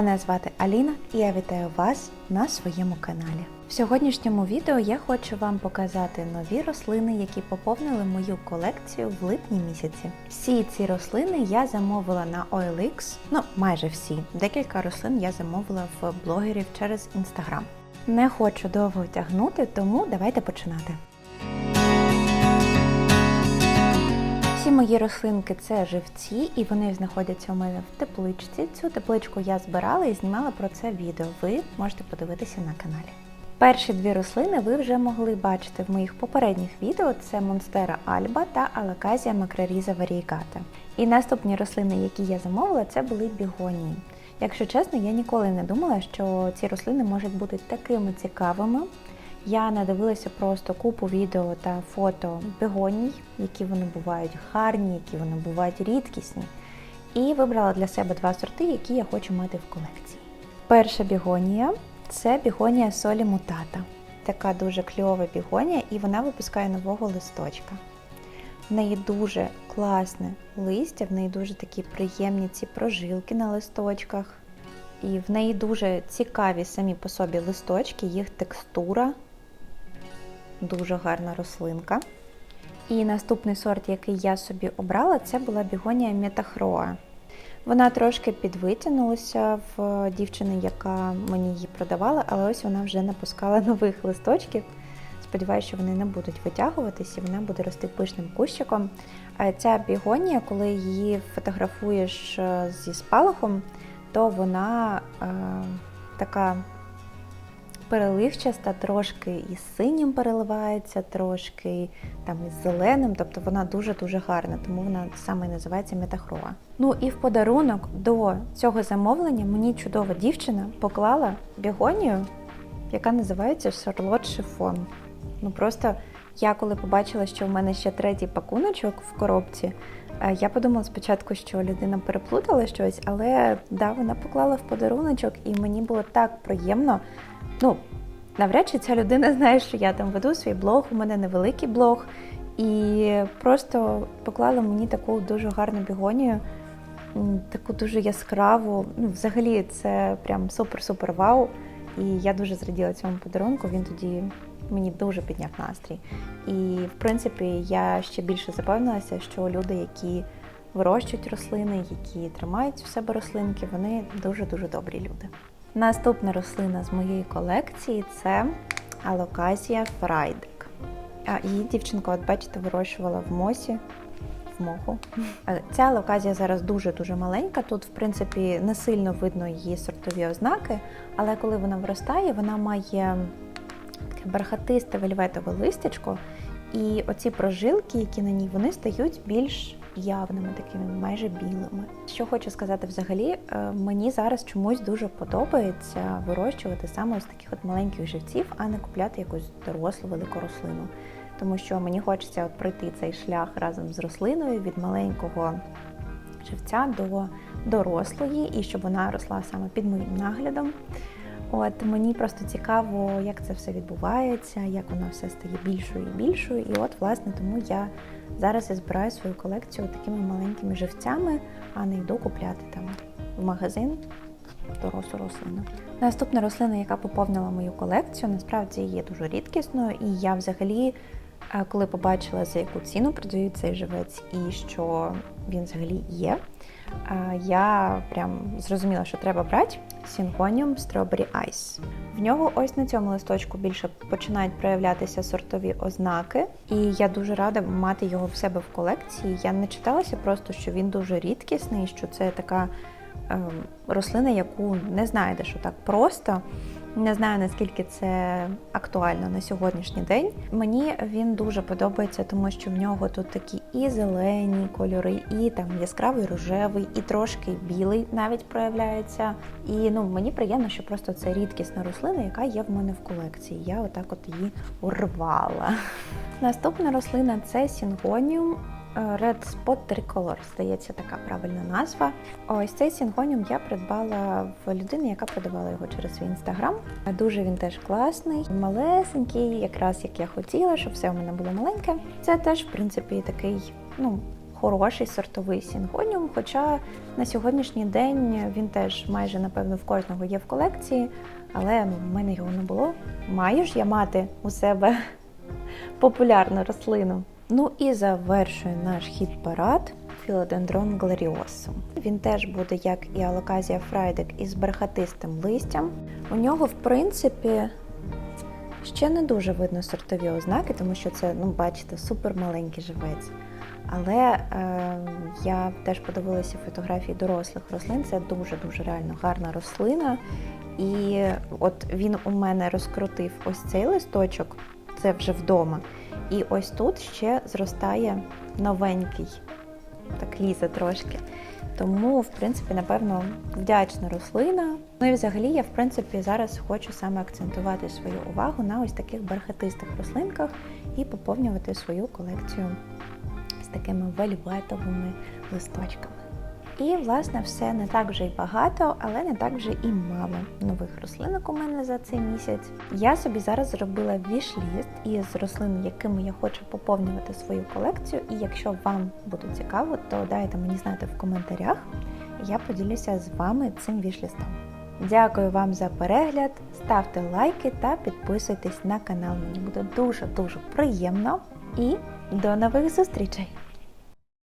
Мене звати Аліна і я вітаю вас на своєму каналі. В сьогоднішньому відео я хочу вам показати нові рослини, які поповнили мою колекцію в липні місяці. Всі ці рослини я замовила на OLX, ну майже всі. Декілька рослин я замовила в блогерів через інстаграм. Не хочу довго тягнути, тому давайте починати. Мої рослинки це живці, і вони знаходяться у мене в тепличці. Цю тепличку я збирала і знімала про це відео. Ви можете подивитися на каналі. Перші дві рослини ви вже могли бачити в моїх попередніх відео: це Монстера Альба та Алаказія Макроріза Варієгата. І наступні рослини, які я замовила, це були бігонії. Якщо чесно, я ніколи не думала, що ці рослини можуть бути такими цікавими. Я надивилася просто купу відео та фото бегоній, які вони бувають гарні, які вони бувають рідкісні. І вибрала для себе два сорти, які я хочу мати в колекції. Перша бігонія це бігонія солі мутата. Така дуже кльова бігонія, і вона випускає нового листочка. В неї дуже класне листя, в неї дуже такі приємні ці прожилки на листочках. І в неї дуже цікаві самі по собі листочки, їх текстура. Дуже гарна рослинка. І наступний сорт, який я собі обрала, це була бігонія Метахроа. Вона трошки підвитягнулася в дівчини, яка мені її продавала, але ось вона вже напускала нових листочків. Сподіваюся, що вони не будуть витягуватись і вона буде рости пишним кущиком. Ця бігонія, коли її фотографуєш зі спалахом, то вона е, така переливчаста, трошки із синім переливається, трошки там із зеленим, тобто вона дуже-дуже гарна, тому вона саме називається метахроа. Ну і в подарунок до цього замовлення мені чудова дівчина поклала бігонію, яка називається Шарлот Шифон. Ну просто я коли побачила, що в мене ще третій пакуночок в коробці, я подумала спочатку, що людина переплутала щось, але да, вона поклала в подаруночок, і мені було так приємно. Ну, навряд чи ця людина знає, що я там веду свій блог, у мене невеликий блог, і просто поклала мені таку дуже гарну бігонію, таку дуже яскраву. Ну, взагалі, це прям супер-супер вау. І я дуже зраділа цьому подарунку. Він тоді мені дуже підняв настрій. І в принципі, я ще більше запевнилася, що люди, які вирощують рослини, які тримають в себе рослинки, вони дуже-дуже добрі люди. Наступна рослина з моєї колекції це алоказія фрайдик. А її дівчинка, от бачите, вирощувала в мосі, моху. Ця алоказія зараз дуже-дуже маленька. Тут, в принципі, не сильно видно її сортові ознаки, але коли вона виростає, вона має таке бархатисте вельветове листячко, і оці прожилки, які на ній, вони стають більш явними, такими майже білими. Що хочу сказати взагалі, мені зараз чомусь дуже подобається вирощувати саме ось таких от маленьких живців, а не купляти якусь дорослу велику рослину. Тому що мені хочеться от пройти цей шлях разом з рослиною від маленького живця до дорослої, і щоб вона росла саме під моїм наглядом. От мені просто цікаво, як це все відбувається, як воно все стає більшою і більшою. І от, власне, тому я зараз і збираю свою колекцію такими маленькими живцями, а не йду купляти там в магазин дорослу рослину. Наступна рослина, яка поповнила мою колекцію, насправді є дуже рідкісною, і я взагалі, коли побачила, за яку ціну продають цей живець і що він взагалі є, я прям зрозуміла, що треба брати Syngonium Strawberry Ice. В нього ось на цьому листочку більше починають проявлятися сортові ознаки, і я дуже рада мати його в себе в колекції. Я не читалася просто, що він дуже рідкісний, що це така е, рослина, яку не знаєте, що так просто. Не знаю наскільки це актуально на сьогоднішній день. Мені він дуже подобається, тому що в нього тут такі і зелені кольори, і там яскравий рожевий, і трошки білий навіть проявляється. І ну мені приємно, що просто це рідкісна рослина, яка є в мене в колекції. Я отак от її урвала. Наступна рослина це сінгоніум. Red Spot Tricolor, здається, така правильна назва. Ось цей сінгоніум я придбала в людини, яка продавала його через свій інстаграм. Дуже він теж класний, малесенький, якраз як я хотіла, щоб все у мене було маленьке. Це теж, в принципі, такий, ну. хороший сортовий сінгоніум. Хоча на сьогоднішній день він теж майже напевно в кожного є в колекції, але ну, в мене його не було. Маю ж я мати у себе популярну рослину. Ну і завершує наш хід парад філодендрон гларіосум. Він теж буде, як і алоказія фрайдек, із бархатистим листям. У нього, в принципі, ще не дуже видно сортові ознаки, тому що це, ну, бачите, супер маленький живець. Але е, я теж подивилася фотографії дорослих рослин. Це дуже-дуже реально гарна рослина. І от він у мене розкрутив ось цей листочок, це вже вдома. І ось тут ще зростає новенький, так лізе трошки. Тому, в принципі, напевно, вдячна рослина. Ну і взагалі я, в принципі, зараз хочу саме акцентувати свою увагу на ось таких бархатистих рослинках і поповнювати свою колекцію з такими вельветовими листочками. І, власне, все не так вже й багато, але не так вже і мало нових рослинок у мене за цей місяць. Я собі зараз зробила віш-ліст із рослин, якими я хочу поповнювати свою колекцію. І якщо вам буде цікаво, то дайте мені знати в коментарях. Я поділюся з вами цим віш-лістом. Дякую вам за перегляд, ставте лайки та підписуйтесь на канал. Мені буде дуже-дуже приємно. І до нових зустрічей!